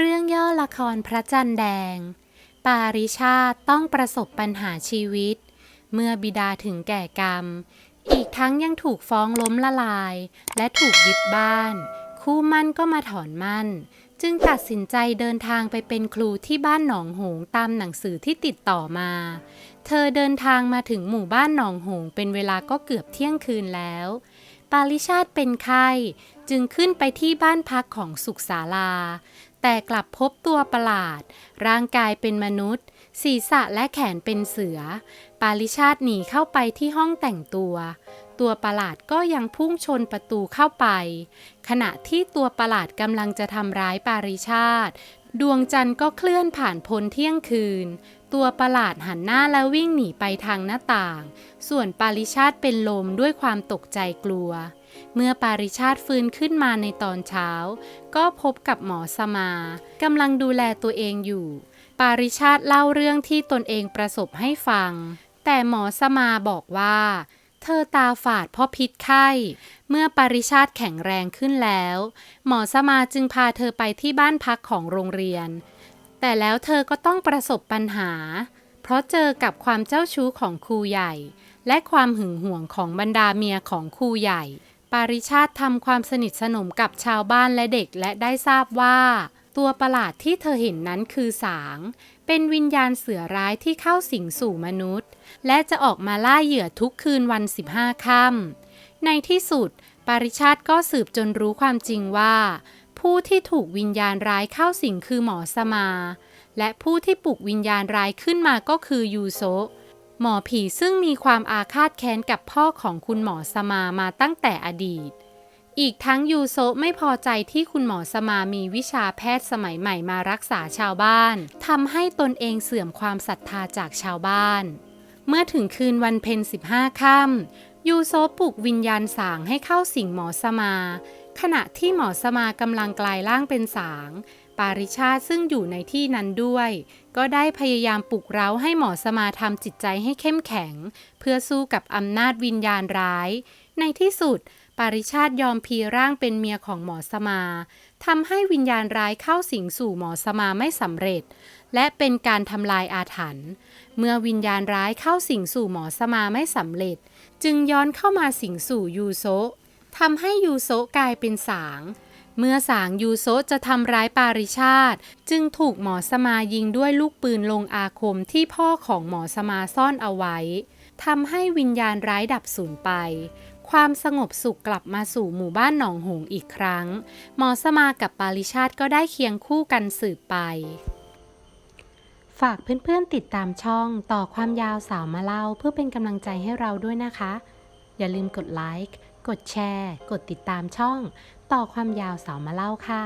เรื่องย่อละครพระจันทร์แดง ปาริชาติต้องประสบปัญหาชีวิต เมื่อบิดาถึงแก่กรรม อีกทั้งยังถูกฟ้องล้มละลาย และถูกยึดบ้าน คู่มั่นก็มาถอนมั่น จึงตัดสินใจเดินทางไปเป็นครูที่บ้านหนองหงตามหนังสือที่ติดต่อมา เธอเดินทางมาถึงหมู่บ้านหนองหงเป็นเวลาก็เกือบเที่ยงคืนแล้วปาริชาติเป็นไข้ จึงขึ้นไปที่บ้านพักของสุขศาลา แต่กลับพบตัวประหลาด ร่างกายเป็นมนุษย์ ศีรษะและแขนเป็นเสือ ปาริชาติหนีเข้าไปที่ห้องแต่งตัว ตัวประหลาดก็ยังพุ่งชนประตูเข้าไป ขณะที่ตัวประหลาดกำลังจะทำร้ายปาริชาติ ดวงจันทร์ก็เคลื่อนผ่านพ้นเที่ยงคืน ตัวประหลาดหันหน้าแล้ววิ่งหนีไปทางหน้าต่าง ส่วนปาริชาติเป็นลมด้วยความตกใจกลัว เมื่อปาริชาติฟื้นขึ้นมาในตอนเช้า ก็พบกับหมอสมากำลังดูแลตัวเองอยู่ ปาริชาติเล่าเรื่องที่ตนเองประสบให้ฟัง แต่หมอสมาบอกว่า เธอตาฝาดเพราะพิษไข้ เมื่อปาริชาติแข็งแรงขึ้นแล้ว หมอสมาจึงพาเธอไปที่บ้านพักของโรงเรียน แต่แล้วเธอก็ต้องประสบปัญหา เพราะเจอกับความเจ้าชู้ของครูใหญ่ และความหึงหวงของบรรดาเมียของครูใหญ่ ปาริชาติทำความสนิทสนมกับชาวบ้านและเด็กและได้ทราบว่า ตัวประหลาดที่เธอเห็นนั้นคือสาง เป็นวิญญาณเสือร้ายที่เข้าสิงสู่มนุษย์ และจะออกมาล่าเหยื่อทุกคืนวัน 15ค่ำในที่สุด ปาริชาติก็สืบจนรู้ความจริงว่า ผู้ที่ถูกวิญญาณร้ายเข้าสิงคือหมอสมา และผู้ที่ปลุกวิญญาณร้ายขึ้นมาก็คือยูโซะ หมอผีซึ่งมีความอาฆาตแค้นกับพ่อของคุณหมอสมามาตั้งแต่อดีต อีกทั้งยูโซไม่พอใจที่คุณหมอสมามีวิชาแพทย์สมัยใหม่มารักษาชาวบ้านทำให้ตนเองเสื่อมความศรัทธาจากชาวบ้าน เมื่อถึงคืนวันเพ็ญ15 ค่ำยูโซปลุกวิญญาณสางให้เข้าสิงหมอสมา ขณะที่หมอสมากำลังกลายร่างเป็นสาง ปาริชาซึ่งอยู่ในที่นั้นด้วย ก็ได้พยายามปลุกเร้าให้หมอสมาทำจิตใจให้เข้มแข็ง เพื่อสู้กับอำนาจวิญญาณร้าย ในที่สุด ปาริชาตยอมพีร่างเป็นเมียของหมอสมาทำให้วิญญาณร้ายเข้าสิงสู่หมอสมาไม่สำเร็จ และเป็นการทำลายอาถรรพ์ เมื่อวิญญาณร้ายเข้าสิงสู่หมอสมาไม่สำเร็จ จึงย้อนเข้ามาสิงสู่ยูโซ ทำให้ยูโซกลายเป็นสาง เมื่อสางยูโซจะทำร้ายปาริชาติ จึงถูกหมอสมายิงด้วยลูกปืนลงอาคมที่พ่อของหมอสมาซ่อนเอาไว้ทำให้วิญญาณร้ายดับสูญไป ความสงบสุขกลับมาสู่หมู่บ้านหนองหงอีกครั้ง หมอสมากับปาริชาติก็ได้เคียงคู่กันสืบไป ฝากเพื่อนๆติดตามช่องต่อความยาวสาวมาเล่าเพื่อเป็นกำลังใจให้เราด้วยนะคะ อย่าลืมกดไลค์ กดแชร์ กดติดตามช่อง ต่อความยาวสาวมาเล่าค่ะ